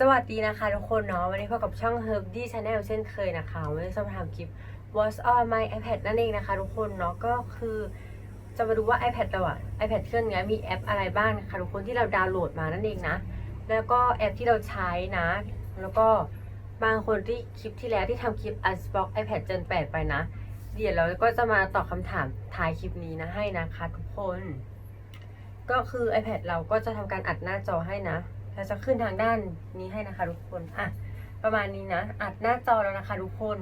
สวัสดีนะคะทุกคนเนาะวันนี้พบกับช่อง Herb D Channel เช่นเคยนะคะวันนี้จะมาทำคลิป What's on my iPad นั่นเองนะคะทุกคนเนาะก็คือจะมาดูว่า iPad เราอะ iPad เครื่องเนี้ยมีแอปอะไรบ้างนะคะทุกคนที่เราดาวน์โหลดมานั่นเองนะ แล้วก็แอปที่เราใช้นะ แล้วก็บางคนที่คลิปที่แล้วที่ทำคลิป Unbox iPad Gen 8 ไปนะ เดี๋ยวเราก็จะมาตอบคำถามท้ายคลิปนี้นะให้นะคะทุกคน ก็คือ iPad เราก็จะทำการอัดหน้าจอให้นะ เราจะขึ้นทางด้านนี้ให้นะคะทุกคนอะประมาณนี้นะ อัดหน้าจอแล้วนะคะทุกคน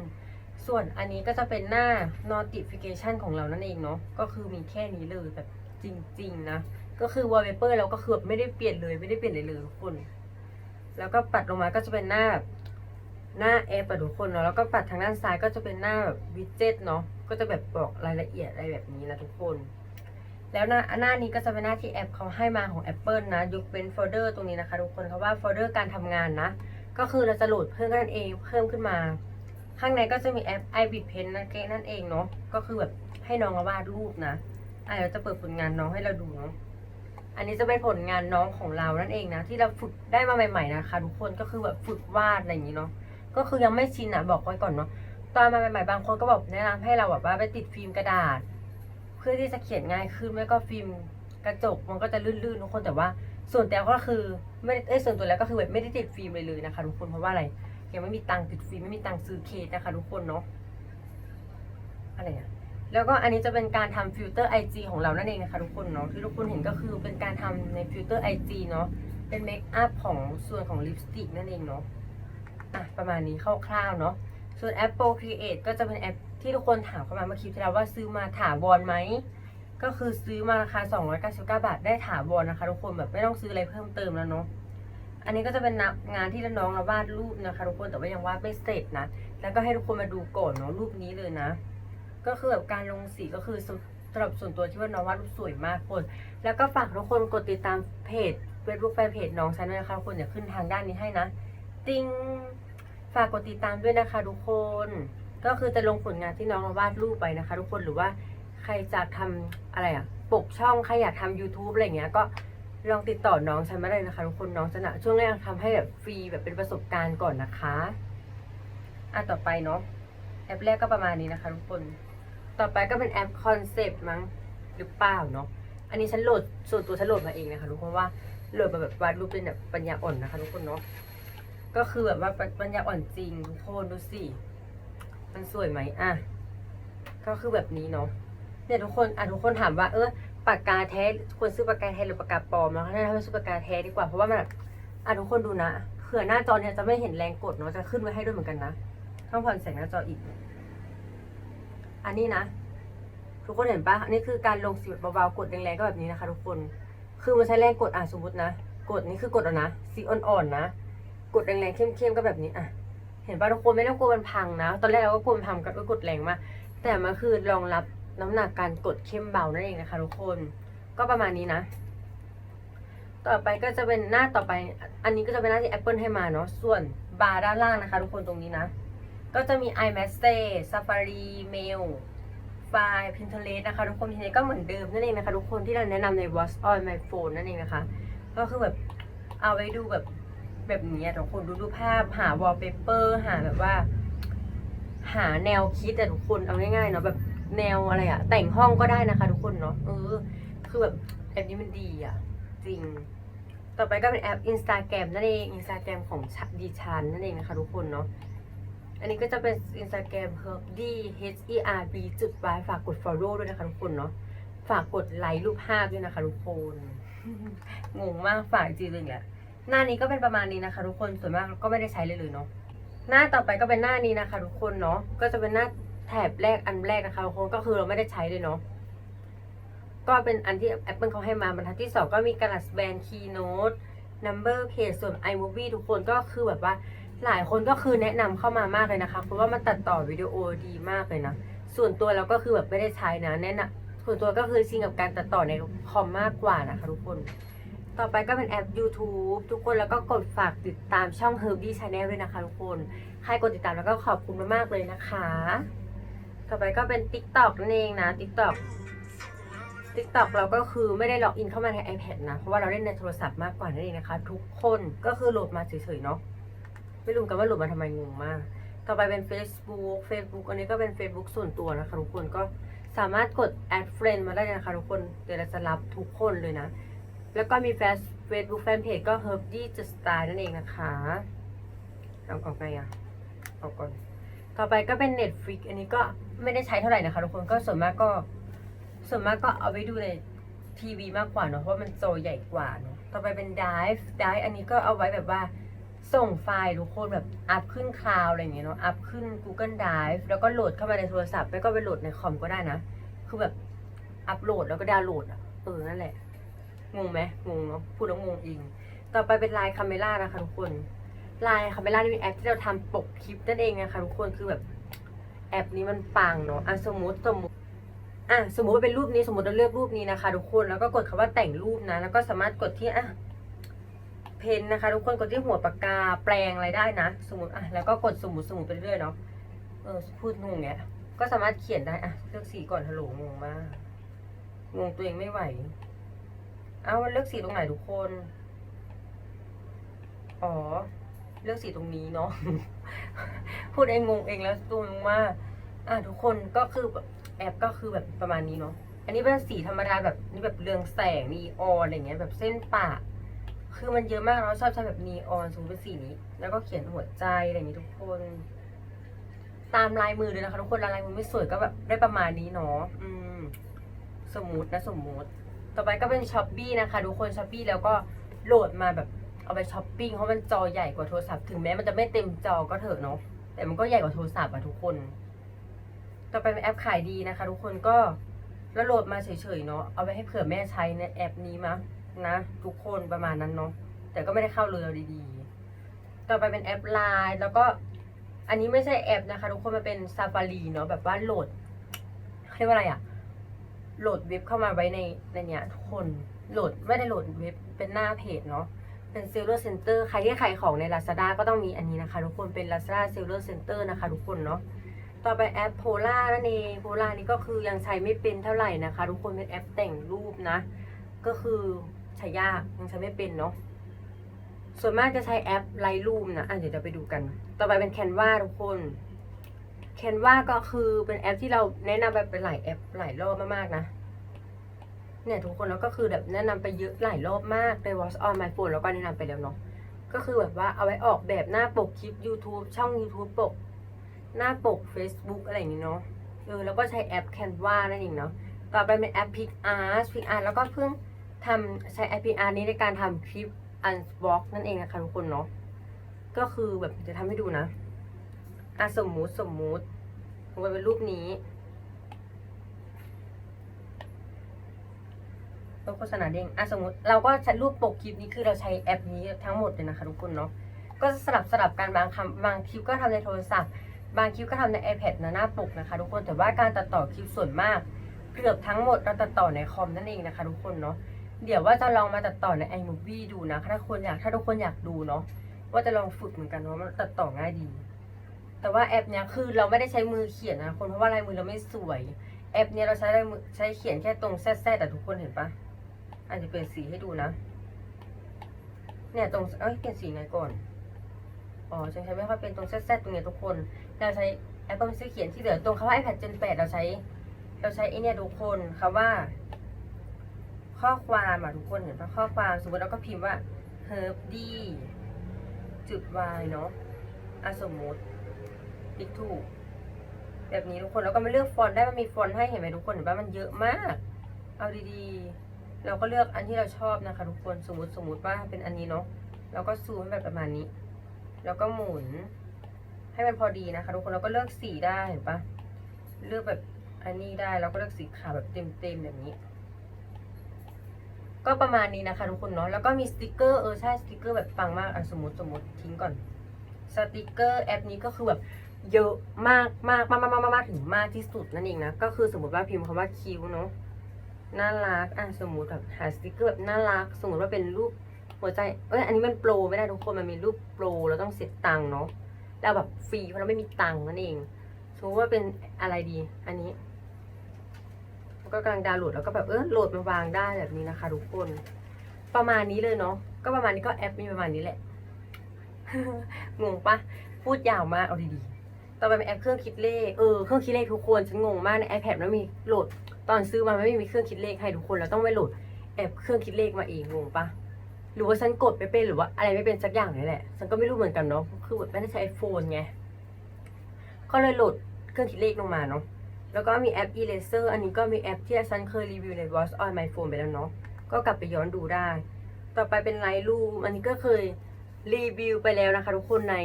ส่วนอันนี้ก็จะเป็นหน้า notification ของเรานั่นเองเนาะก็คือมีแค่นี้เลยแบบจริงๆนะ ก็คือ wallpaper เราก็คือบไม่ได้เปลี่ยนเลยไม่ได้เปลี่ยนเลยเลยทุกคน แล้วก็ปัดลงมาก็จะเป็นหน้าแบบหน้าแอปทุกคนเนาะแล้วก็ปัดทางด้านซ้ายก็จะเป็นหน้าแบบวิดเจ็ตเนาะก็จะแบบบอกรายละเอียดอะไรแบบนี้นะทุกคน แล้วหน้าหน้านี้ก็จะเป็นหน้าที่แอปเขาให้มาของ Apple นะยกเว้นโฟลเดอร์ตรงนี้นะคะทุกคนเขาว่าโฟลเดอร์การทำงานนะ ก็คือเราจะโหลดเพิ่มกันเองเพิ่มขึ้นมา ข้างในก็จะมีแอป iBit Pen นั่นเองนั่นเองเนาะก็คือแบบให้น้องวาดรูปนะอะเดี๋ยวจะเปิดผลงานน้องให้เราดูเนาะอันนี้จะเป็นผลงานน้องของเรานั่นเองนะ ที่เราฝึกได้มาใหม่ๆนะคะทุกคนก็คือแบบฝึกวาดอะไรอย่างนี้เนาะก็คือยังไม่ชินอะบอกไว้ก่อนเนาะตอนมาใหม่ๆบางคนก็บอกแนะนำให้เราแบบว่าไปติดฟิล์มกระดาษ พื่อที่จะเขียนง่ายขึ้นไม่ก็ฟิล์มกระจกมันก็จะลื่นๆทุกคนแต่ว่าส่วนแต่ก็คือไม่ได้เอ้ยส่วนตัวแล้วก็คือแบบไม่ได้ติดฟิล์มเลยเลยนะคะทุกคนเพราะว่าอะไรยังไม่มีตังค์ติดฟิล์มไม่มีตังค์ซื้อเคสนะคะทุกคนเนาะอะไรอะแล้วก็อันนี้จะเป็นการทำฟิลเตอร์ IG ของเรานั่นเองนะคะทุกคนเนาะที่ทุกคนเห็นก็คือเป็นการทำในฟิลเตอร์ IG เนาะเป็นเมคอัพของส่วนของลิปสติกนั่นเองเนาะอะประมาณนี้คร่าวๆเนาะส่วนแอป Procreate ก็จะเป็นแอป ที่ทุกคนถามเข้ามาเมื่อคลิปที่แล้วว่าซื้อมาถาวรไหมก็คือซื้อมาราคา 299 บาทได้ถาวรนะคะ ทุกคนแบบไม่ต้องซื้ออะไรเพิ่มเติมแล้วเนาะอันนี้ก็จะเป็นงานที่น้องเราวาดรูปนะคะ ทุกคนแต่ว่ายังวาดไม่เสร็จนะแล้วก็ให้ทุกคนมาดูก่อนเนาะรูปนี้เลยนะ ก็คือแบบการลงสีก็คือสำหรับส่วนตัวที่ว่าน้องวาดรูปสวยมากคน แล้วก็ฝากทุกคนกดติดตามเพจเฟซบุ๊กแฟนเพจน้องฉันด้วยนะคะทุกคนเดี๋ยวขึ้นทางด้านนี้ให้นะติงฝากกดติดตามด้วยนะคะทุกคน ก็คือจะลงผลงานที่น้องเราวาดรูปไปนะคะ ทุกคนหรือว่าใครจะทำอะไรอะปกช่องใครอยากทำ YouTube อะไรเงี้ยก็ลองติดต่อน้องฉันมาได้นะคะทุกคนน้องจะนะช่วงแรกทำให้แบบฟรีแบบเป็นประสบการณ์ก่อนนะคะอะต่อไปเนาะแอปแรกก็ประมาณนี้นะคะทุกคน ต่อไปก็เป็นแอปคอนเซปต์มั้งหรือเปล่าเนาะอันนี้ฉันโหลดส่วนตัวฉันโหลดมาเองนะคะทุกคนว่าโหลดมาแบบวาดรูปเป็นแบบปัญญาอ่อนนะคะทุกคนเนาะก็คือแบบว่าปัญญาอ่อนจริงทุกคนดูสิ มันสวยไหมอะ ก็คือแบบนี้เนาะเนี่ยทุกคนอะทุกคนถามว่าเออปากกาแท้ควรซื้อปากกาแท้หรือปากกาปลอมแล้วถ้าให้ซื้อปากกาแท้ดีกว่าเพราะว่ามันแบบอะทุกคนดูนะเผื่อหน้าจอเนี่ยจะไม่เห็นแรงกดเนาะจะขึ้นไว้ให้ด้วยเหมือนกันนะต้องผ่อนแสงหน้าจออีก อันนี้นะทุกคนเห็นปะอันนี้คือการลงสีแบบเบาๆกดแรงๆก็แบบนี้นะคะ ทุกคน คือมันใช้แรงกดอะสมมตินะกดนี่คือกดแล้วนะสีอ่อนๆนะกดแรงๆเข้มๆก็แบบนี้อะ เห็นป่ะทุกคนไม่ต้องกลัวมันพังนะ ตอนแรกเราก็กลัวมันพังก็กดแรงมาก แต่มันคือรองรับน้ำหนักการกดเข้มเบานั่นเองนะคะทุกคน ก็ประมาณนี้นะ ต่อไปก็จะเป็นหน้าต่อไป อันนี้ก็จะเป็นหน้าที่ Apple ให้มาเนาะ ส่วนบาร์ด้านล่างนะคะ ทุกคนตรงนี้นะ ก็จะมี iMessage Safari Mail ไฟล์ Pinterest นะคะ ทุกคนทีนี้ก็เหมือนเดิมนั่นเองนะคะ ทุกคนที่เราแนะนำใน What's on my phone นั่นเองนะคะ ก็คือแบบเอาไว้ดูแบบ แบบนี้ทุกคนดูรูปภาพหา wallpaper หาแบบว่า หาแนวคิดแต่ทุกคนเอาง่ายๆเนาะแบบแนวอะไรอะแต่งห้องก็ได้นะคะ ทุกคนเนาะเออ คือแบบแอปนี้มันดีอะจริง ต่อไปก็เป็นแอป Instagram นั่นเอง Instagram ของดิฉันนั่นเองนะคะ ทุกคนเนาะอันนี้ก็จะเป็น Instagram herb d h e r b จุด y ฝากกด follow ด้วยนะคะทุกคนเนาะฝากกดไลค์รูปภาพด้วยนะคะทุกคน งงมากฝากจริงเลยแหละ หน้านี้ก็เป็นประมาณนี้นะคะ ทุกคนส่วนมากก็ไม่ได้ใช้เลยเลยเนาะหน้าต่อไปก็เป็นหน้านี้นะคะ ทุกคนเนาะก็จะเป็นหน้าแถบแรกอันแรกนะคะทุกคนก็คือเราไม่ได้ใช้เลยเนาะก็เป็นอันที่ Apple เขาให้มาบรรทัดที่ 2 ก็มีกระดาษแบนคีโนต number page ส่วน iMovie ทุกคนก็คือแบบว่าหลายคนก็คือแนะนำเข้ามามากเลยนะคะเพราะว่ามันตัดต่อวิดีโอดีมากเลยนะส่วนตัวเราก็คือแบบไม่ได้ใช้นะแนะนำส่วนตัวก็คือชินกับการตัดต่อในคอมมากกว่านะคะทุกคน ต่อไปก็เป็นแอป YouTube ทุกคนแล้วก็กดฝากติดตามช่อง Herbie Channel ด้วยนะคะทุกคน ใครกดติดตามแล้วก็ขอบคุณมากๆเลยนะคะ ต่อไปก็เป็น TikTok นั่นเองนะ TikTok TikTok เราก็คือไม่ได้ล็อกอินเข้ามาใน iPad นะ เพราะว่าเราเล่นในโทรศัพท์มากกว่านั่นเองนะคะ ทุกคนก็คือโหลดมาเฉยๆเนาะไม่รู้กันว่าโหลดมาทำไมงงมาก ต่อไปเป็น Facebook Facebook อันนี้ก็เป็น Facebook ส่วนตัวนะคะทุกคนก็สามารถกด add friend มาได้นะคะทุกคนเดี๋ยวเราจะรับทุกคนเลยนะ แล้วก็มี Face- Facebook Fanpage ก็ Herbdy Just Style นั่นเองนะคะเอาออกไงอะเอาก่อน ต่อไปก็เป็น Netflix อันนี้ก็ไม่ได้ใช้เท่าไหร่นะคะทุกคนก็ส่วนมากก็ ส่วนมากก็เอาไว้ดูในทีวีมากกว่าเนอะเพราะมันโจใหญ่กว่าเนอะต่อไปเป็น Dive Dive อันนี้ก็เอาไว้แบบว่าส่งไฟล์ทุกคนแบบอัพขึ้นคลาวอะไรอย่างเงี้ยเนาะอัพขึ้น Google Drive แล้วก็โหลดเข้ามาในโทรศัพท์ไม่ก็ไปโหลดในคอมก็ได้นะ คือแบบอัพโหลดแล้วก็ดาวน์โหลดอะเออนั่นแหละ งงไหมงงเนาะพูดแล้วงงเองต่อไปเป็นไลน์คาเมล่านะคะทุกคนไลน์คาเมล่านี่เป็นแอปที่เราทำปกคลิปนั่นเองนะคะทุกคนคือแบบแอปนี้มันปังเนาะอะสมมติสมมติอะสมมติว่าเป็นรูปนี้สมมติเราเลือกรูปนี้นะคะทุกคนแล้วก็กดคำว่าแต่งรูปนะ แล้วก็สามารถกดที่อะเพนนะคะ ทุกคนกดที่หัวปากกาแปลงอะไรได้นะ สมมติอะแล้วก็กดสมมติสมมติไปเรื่อยเนาะเออพูดงงเงี้ยก็สามารถเขียนได้อะเลือกสีก่อนฮัลโหลงงมากงงตัวเองไม่ไหว เอาเลือกสีตรงไหนทุกคน อ๋อ เลือกสีตรงนี้เนาะ พูดเองงงเองแล้วตัวงงมาอะทุกคนก็คือแบบแอปก็คือแบบประมาณนี้เนาะ อันนี้เป็นสีธรรมดาแบบนี่แบบเรืองแสงนีออนอะไรเงี้ยแบบเส้นปะ คือมันเยอะมากเราชอบใช้แบบนีออนสมมติเป็นสีนี้ แล้วก็เขียนหัวใจอะไรอย่างนี้ทุกคน ตามลายมือเลยนะคะทุกคนลายมือไม่สวยก็แบบได้ประมาณนี้เนาะ อืม สมมตินะสมมติ ต่อไปก็เป็นช้อปปี้นะคะทุกคนช้อปปี้แล้วก็โหลดมาแบบเอาไปช้อปปิ้งเพราะมันจอใหญ่กว่าโทรศัพท์ถึงแม้มันจะไม่เต็มจอก็เถอะเนาะแต่มันก็ใหญ่กว่าโทรศัพท์อะทุกคน ต่อไปเป็นแอปขายดีนะคะ ทุกคนก็แล้วโหลดมาเฉยๆเนาะเอาไปให้เผื่อแม่ใช้ในแอปนี้มะนะ ทุกคนประมาณนั้นเนาะแต่ก็ไม่ได้เข้าเลยเอาดีๆ ต่อไปเป็นแอปไลน์แล้วก็อันนี้ไม่ใช่แอปนะคะ ทุกคนมันเป็น Safari เนาะแบบว่าโหลดเขาเรียกว่าอะไรอะ โหลดเว็บเข้ามาไว้ในในเนี้ยทุกคนโหลดไม่ได้โหลดเว็บเป็นหน้าเพจเนาะเป็นเซลล์เซ็นเตอร์ใครที่ขายของใน Lazada ก็ต้องมีอันนี้นะคะ ทุกคนเป็น Lazada Seller Center นะคะ ทุกคนเนาะต่อไปแอปโพล่านั่นเองโพล่านี่ก็คือยังใช้ไม่เป็นเท่าไหร่นะคะ ทุกคนเป็นแอปแต่งรูปนะ ก็คือใช้ยากยังใช้ไม่เป็นเนาะส่วนมากจะใช้แอปไลท์รูมนะอะเดี๋ยวเราไปดูกัน ต่อไปเป็น Canva ทุกคน Canva ก็คือเป็นแอปที่เราแนะนำไปเป็นหลายแอปหลายรอบมากๆนะ เนี่ยทุกคนแล้วก็คือแบบแนะนำไปเยอะหลายรอบมากใน Watch on my phone แล้วก็แนะนำไปแล้วเนาะก็คือแบบว่าเอาไว้ออกแบบหน้าปกคลิป YouTube ช่อง YouTube ปก หน้าปก Facebook อะไรอย่างนี้เนาะเออแล้วก็ใช้แอป Canva นั่นเองเนาะต่อไปเป็นแอป PicArt PicArt แล้วก็เพิ่งทำใช้แอป PicArt นี้ในการทำคลิป Unbox นั่นเองนะคะทุกคนเนาะก็คือแบบจะทำให้ดูนะ อะสมมุติสมมุติมันเป็นรูปนี้โลโฆษณาเด้งอะสมมติเราก็ใช้รูปปกคลิปนี้คือเราใช้แอปนี้ทั้งหมดเลยนะคะทุกคนเนาะ ก็สลับสลับกันบางคำบางคลิปก็ทำในโทรศัพท์ บางคลิปก็ทำใน iPad นะหน้าปกนะคะ ทุกคน แต่ว่าการตัดต่อคลิปส่วนมาก เกือบทั้งหมดเราตัดต่อในคอมนั่นเองนะคะ ทุกคนเนาะ เดี๋ยวว่าจะลองมาตัดต่อใน iMovie ดูนะ ถ้าคนอยากถ้าทุกคนอยากดูเนาะ ว่าจะลองฝึกเหมือนกันว่ามันตัดต่อง่ายดี แต่ว่าแอปเนี้ยคือเราไม่ได้ใช้มือเขียนนะคนเพราะว่าลายมือเราไม่สวย แอปเนี้ยเราใช้ลายมือใช้เขียนแค่ตรงแซ่ๆแต่ทุกคนเห็นปะอาจจะเปลี่ยนสีให้ดูนะ เนี่ยตรงเอ้ยเปลี่ยนสีไงก่อนอ๋อฉันใช้ไม่ค่อยเป็นตรงแซ่ๆตรงเนี้ยทุกคน เราใช้แอปเป็นสีเขียนที่เหลือตรงคำว่า iPad Gen 8 เราใช้ เราใช้ไอเนี่ยทุกคนคำว่า ข้อความอะทุกคนเห็นปะข้อความสมมติเราก็พิมพ์ว่า herb d จุด y เนาะอะสมมติ ติ๊กถูก แบบนี้ทุกคนแล้วก็มาเลือกฟอนต์ได้มันมีฟอนต์ให้เห็นไหมทุกคนเห็นปะมันเยอะมาก เอาดีๆ เราก็เลือกอันที่เราชอบนะคะ ทุกคนสมมติสมมติว่าเป็นอันนี้เนาะเราก็ซูมให้แบบประมาณนี้ แล้วก็หมุน ให้มันพอดีนะคะ ทุกคนเราก็เลือกสีได้เห็นปะเลือกแบบอันนี้ได้เราก็เลือกสีขาวแบบเต็มๆแบบนี้ ก็ประมาณนี้นะคะทุกคนเนาะแล้วก็มีสติกเกอร์เออใช่สติกเกอร์แบบปังมากอะสมมติสมมติทิ้งก่อนสติกเกอร์แอปนี้ก็คือแบบ เยอะมากมากมากมากมากมากถึงมากที่สุดนั่นเองนะ ก็คือสมมติว่าพิมพ์คำว่าคิวเนาะน่ารักอะสมมติแบบหาสติกเกอร์แบบน่ารัก สมมติว่าเป็นรูปหัวใจเอ้ยอันนี้มันโปรไม่ได้ทุกคนมันมีรูปโปรเราต้องเสียตังค์เนาะแล้วแบบฟรีเพราะเราไม่มีตังค์นั่นเองสมมติว่าเป็นอะไรดี อันนี้ก็กำลังดาวน์โหลดแล้วก็แบบเออโหลดมาวางได้แบบนี้นะคะทุกคน ประมาณนี้เลยเนาะก็ประมาณนี้ก็แอปมีประมาณนี้แหละงงปะพูดยาวมากเอาดีๆ ต่อไปเป็นแอปเครื่องคิดเลข เออ เครื่องคิดเลขทุกคน ฉันงงมากใน iPad มันมีโหลด ตอนซื้อมาไม่มีเครื่องคิดเลขให้ทุกคนเราต้องไปโหลดแอปเครื่องคิดเลขมาเองงงปะหรือว่าฉันกดไม่เป็นหรือว่าอะไรไม่เป็นสักอย่างนี่แหละ ฉันก็ไม่รู้เหมือนกันเนาะ คือแบบไม่ได้ใช้ไอโฟนไง ก็เลยโหลดเครื่องคิดเลขลงมาเนาะ แล้วก็มีแอป Eraser อันนี้ก็มีแอปที่ฉันเคยรีวิวใน Watch on my phone ไปแล้วเนาะ ก็กลับไปย้อนดูได้ ต่อไปเป็นไลท์รูมอันนี้ก็เคยรีวิวไปแล้วนะคะ ทุกคนใน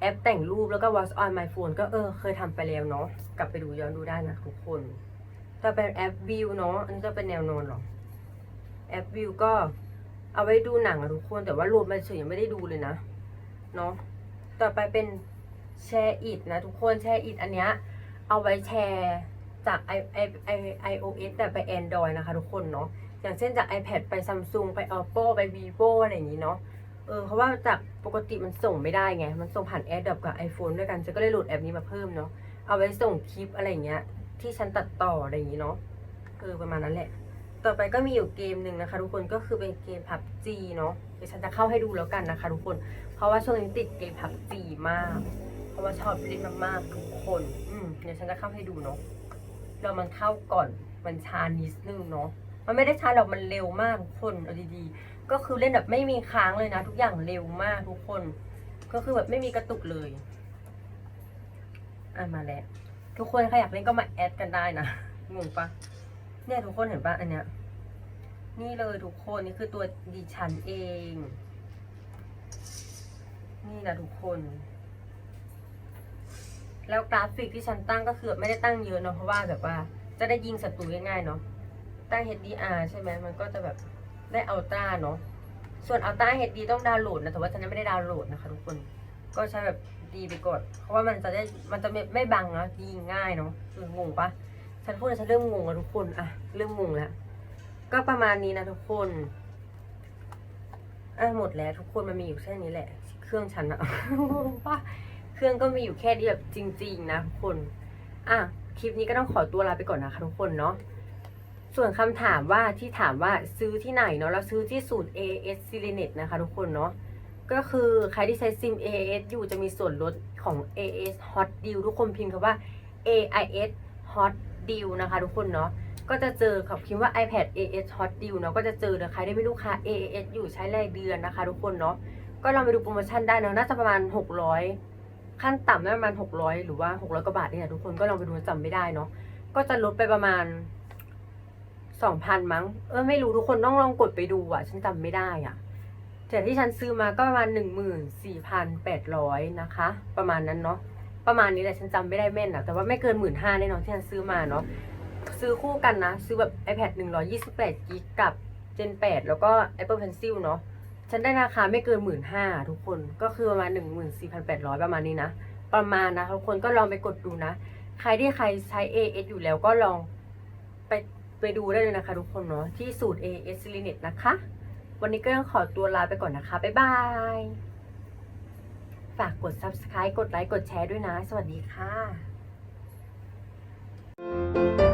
แอปแต่งรูปแล้วก็ Watch on my phone ก็เออเคยทำไปแล้วเนาะกลับไปดูย้อนดูได้นะทุกคนต่อไปแอปวิวเนาะอันนี้จะเป็นแนวนอนหรอแอปวิวก็เอาไว้ดูหนังอะทุกคน แต่ว่าโหลดมาเฉยยังไม่ได้ดูเลยนะเนาะต่อไปเป็นแชร์อิดนะทุกคนแชร์อิดอันเนี้ยเอาไว้แชร์จาก i i i iOS แต่ไป Android นะคะทุกคนเนาะอย่างเช่นจาก iPad ไป Samsung ไป Oppo ไป Vivo อะไรอย่างนี้เนาะ เออเพราะว่าจากปกติมันส่งไม่ได้ไง มันส่งผ่าน AirDrop กับ iPhone ด้วยกันฉันก็เลยโหลดแอปนี้มาเพิ่มเนาะเอาไว้ส่งคลิปอะไรเงี้ย ที่ฉันตัดต่ออะไรอย่างนี้เนาะเออประมาณนั้นแหละ ต่อไปก็มีอยู่เกมหนึ่งนะคะทุกคนก็คือเป็นเกม PUBG เนาะเดี๋ยวฉันจะเข้าให้ดูแล้วกันนะคะทุกคน เพราะว่าช่วงนี้ติดเกม PUBG มาก เพราะว่าชอบเล่นมากๆทุกคน อืมเดี๋ยวฉันจะเข้าให้ดูเนาะเรามันเข้าก่อนมันชานิดนึงเนาะมันไม่ได้ช้าหรอกมันเร็วมากทุกคนเอาดีๆ ก็คือเล่นแบบไม่มีค้างเลยนะ ทุกอย่างเร็วมากทุกคน ก็คือแบบไม่มีกระตุกเลยอะมาแล้วทุกคนใครอยากเล่นก็มาแอดกันได้นะงงปะเนี่ยทุกคนเห็นปะอันเนี้ยนี่เลยทุกคนนี่คือตัวดิฉันเอง นี่นะทุกคน แล้วกราฟิกที่ฉันตั้งก็คือไม่ได้ตั้งเยอะเนาะเพราะว่าแบบว่าจะได้ยิงศัตรูง่ายๆเนาะตั้ง HDR ใช่ไหมมันก็จะแบบ ได้อัลตร้าเนาะ ส่วนอัลตร้า HD ต้องดาวน์โหลดนะ แต่ว่าฉันยังไม่ได้ดาวน์โหลดนะคะทุกคน ก็ใช้แบบดีไปก่อนเพราะว่ามันจะได้ มันจะไม่ไม่บังนะยิงง่ายเนาะเอองงปะฉันพูดแล้วฉันเริ่มงงแล้วทุกคน อะ เริ่มงงแล้ว ก็ประมาณนี้นะทุกคน อะหมดแล้วทุกคนมันมีอยู่แค่นี้แหละ เครื่องฉันอะงงปะเครื่องก็มีอยู่แค่นี้แบบจริง ๆ นะทุกคน อะคลิปนี้ก็ต้องขอตัวลาไปก่อนนะคะทุกคนเนาะ ส่วนคำถามว่าที่ถามว่าซื้อที่ไหนเนาะเราซื้อที่สูตร AS s i l i n e t นะคะทุกคนเนาะก็คือใครที่ใช้ซิม a s อยู่จะมีส่วนลดของ a s Hot Deal ทุกคนพิมพ์คำว่า AIS Hot Deal นะคะทุกคนเนาะก็จะเจอกับพิมพ์ว่า iPad AS Hot Deal เนาะก็จะเจอนะใครได้ไม่ลูกค้า a s อยู่ใช้รายเดือนนะคะทุกคนเนาะก็ลองไปดูโปรโมชั่นได้เนาะน่าจะประมาณ 600 ขั้นต่ำน่าจะประมาณ 600 หรือว่า 600กว่าบาทเนี่แหละทุกคนก็ลองไปดูจำไม่ได้เนาะก็จะลดไปประมาณ 2,000มั้ง เออไม่รู้ทุกคนต้องลองกดไปดูอะ ฉันจำไม่ได้อะแต่ที่ฉันซื้อมาก็ประมาณหนึ่งหมื่นสี่พันแปดร้อยนะคะ ประมาณนั้นเนาะประมาณนี้แหละฉันจำไม่ได้แม่นอะแต่ว่าไม่เกินหมื่นห้าแน่นอนที่ฉันซื้อมาเนาะซื้อคู่กันนะ ซื้อแบบ iPad หนึ่งร้อยี่สิบแปดกิกกับ Gen แปดแล้วก็ Apple Pencil เนาะฉันได้ราคาไม่เกินหมื่นห้าทุกคนก็คือประมาณหนึ่งหมื่นสี่พันแปดร้อยประมาณนี้นะ ประมาณนะทุกคนก็ลองไปกดดูนะ ใครที่ใครใช้ AS อยู่แล้วก็ลองไป ไปดูได้เลยนะคะทุกคนเนาะที่สูตร AS l i n e t นะคะ วันนี้ก็ต้องขอตัวลาไปก่อนนะคะ บ๊ายบาย ฝากกด subscribe กดไลค์ กดแชร์ด้วยนะ สวัสดีค่ะ